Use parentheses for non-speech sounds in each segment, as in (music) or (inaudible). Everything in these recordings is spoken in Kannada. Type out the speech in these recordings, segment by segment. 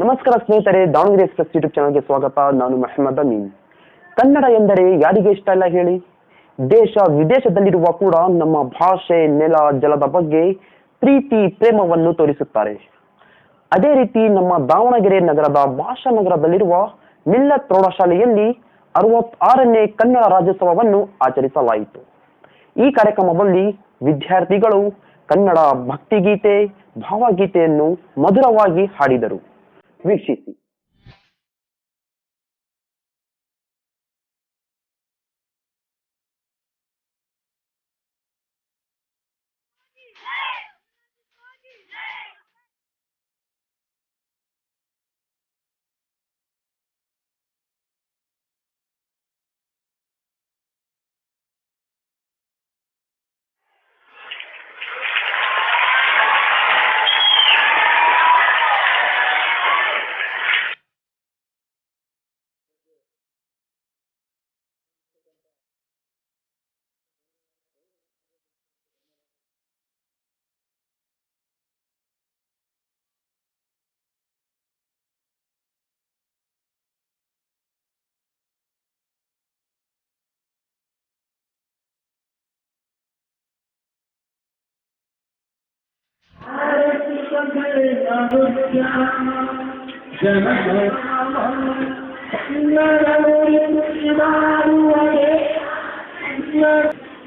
ನಮಸ್ಕಾರ ಸ್ನೇಹಿತರೆ, ದಾವಣಗೆರೆ ಎಕ್ಸ್ಪ್ರೆಸ್ ಯೂಟ್ಯೂಬ್ ಚಾನಲ್ಗೆ ಸ್ವಾಗತ. ನಾನು ಮಹಮ್ಮದ್ ಅಮೀನ್. ಕನ್ನಡ ಎಂದರೆ ಯಾರಿಗೆ ಇಷ್ಟ ಇಲ್ಲ ಹೇಳಿ? ದೇಶ ವಿದೇಶದಲ್ಲಿರುವ ಕೂಡ ನಮ್ಮ ಭಾಷೆ, ನೆಲ, ಜಲದ ಬಗ್ಗೆ ಪ್ರೀತಿ, ಪ್ರೇಮವನ್ನು ತೋರಿಸುತ್ತಾರೆ. ಅದೇ ರೀತಿ ನಮ್ಮ ದಾವಣಗೆರೆ ನಗರದ ಭಾಷಾ ನಗರದಲ್ಲಿರುವ ಮಿಲ್ಲತ್ ಪ್ರೌಢಶಾಲೆಯಲ್ಲಿ ಅರವತ್ತಾರನೇ ಕನ್ನಡ ರಾಜ್ಯೋತ್ಸವವನ್ನು ಆಚರಿಸಲಾಯಿತು. ಈ ಕಾರ್ಯಕ್ರಮದಲ್ಲಿ ವಿದ್ಯಾರ್ಥಿಗಳು ಕನ್ನಡ ಭಕ್ತಿಗೀತೆ, ಭಾವಗೀತೆಯನ್ನು ಮಧುರವಾಗಿ ಹಾಡಿದರು. species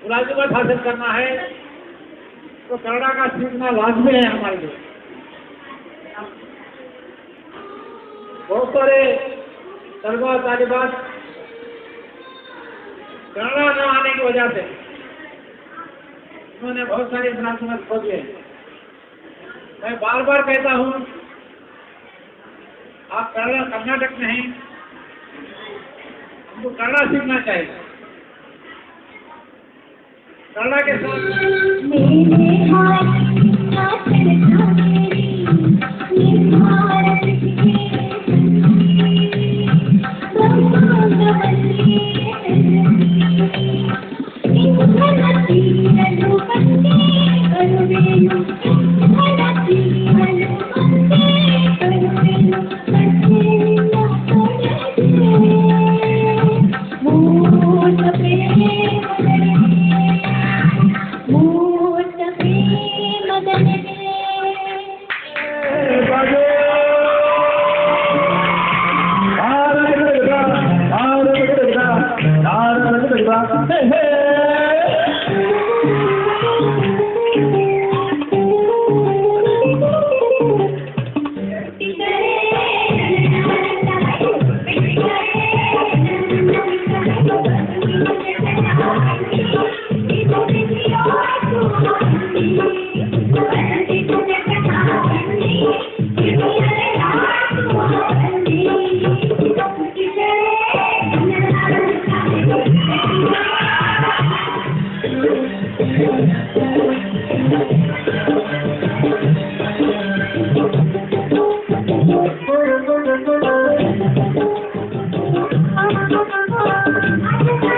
मुलाजिमत हासिल करना है तो कन्नड़ा का सीखना लाजमी है हमारे लिए। बहुत सारे तलबा तालिबात कन्नड़ा न आने की वजह से उन्होंने बहुत सारी मुलाजिमत खो दिए मैं बार बार कहता हूँ, आप कन्नड़ा कर्नाटक में हैं, हमको कन्नड़ा सीखना चाहिए। कन्नड़ा के साथ I'm (laughs) saying,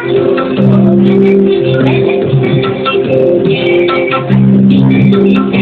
Thank you.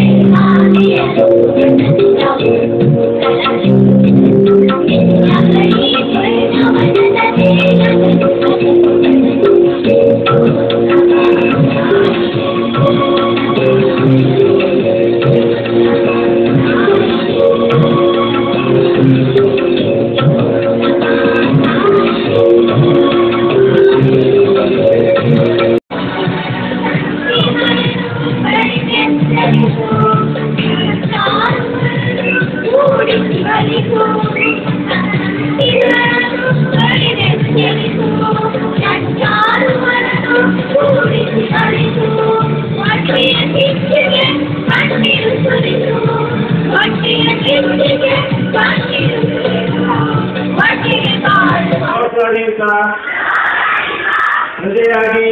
ಪ್ರಜೆಯಾಗಿ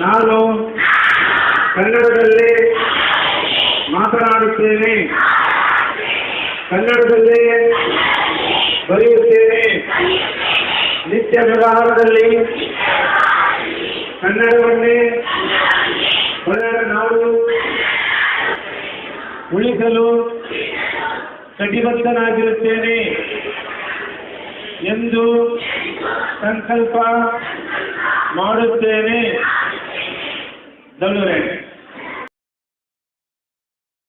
ನಾನು ಕನ್ನಡದಲ್ಲೇ ಮಾತನಾಡುತ್ತೇನೆ ಕನ್ನಡದಲ್ಲೇ ಬರೆಯುತ್ತೇನೆ. ನಿತ್ಯ ವ್ಯವಹಾರದಲ್ಲಿ ಕನ್ನಡವನ್ನೇ ನಾವು ಉಳಿಸಲು ಕಟಿಬದ್ಧನಾಗಿರುತ್ತೇನೆ ಎಂದು ಸಂಕಲ್ಪ ಮಾಡುತ್ತೇನೆ. ದಳುರೆ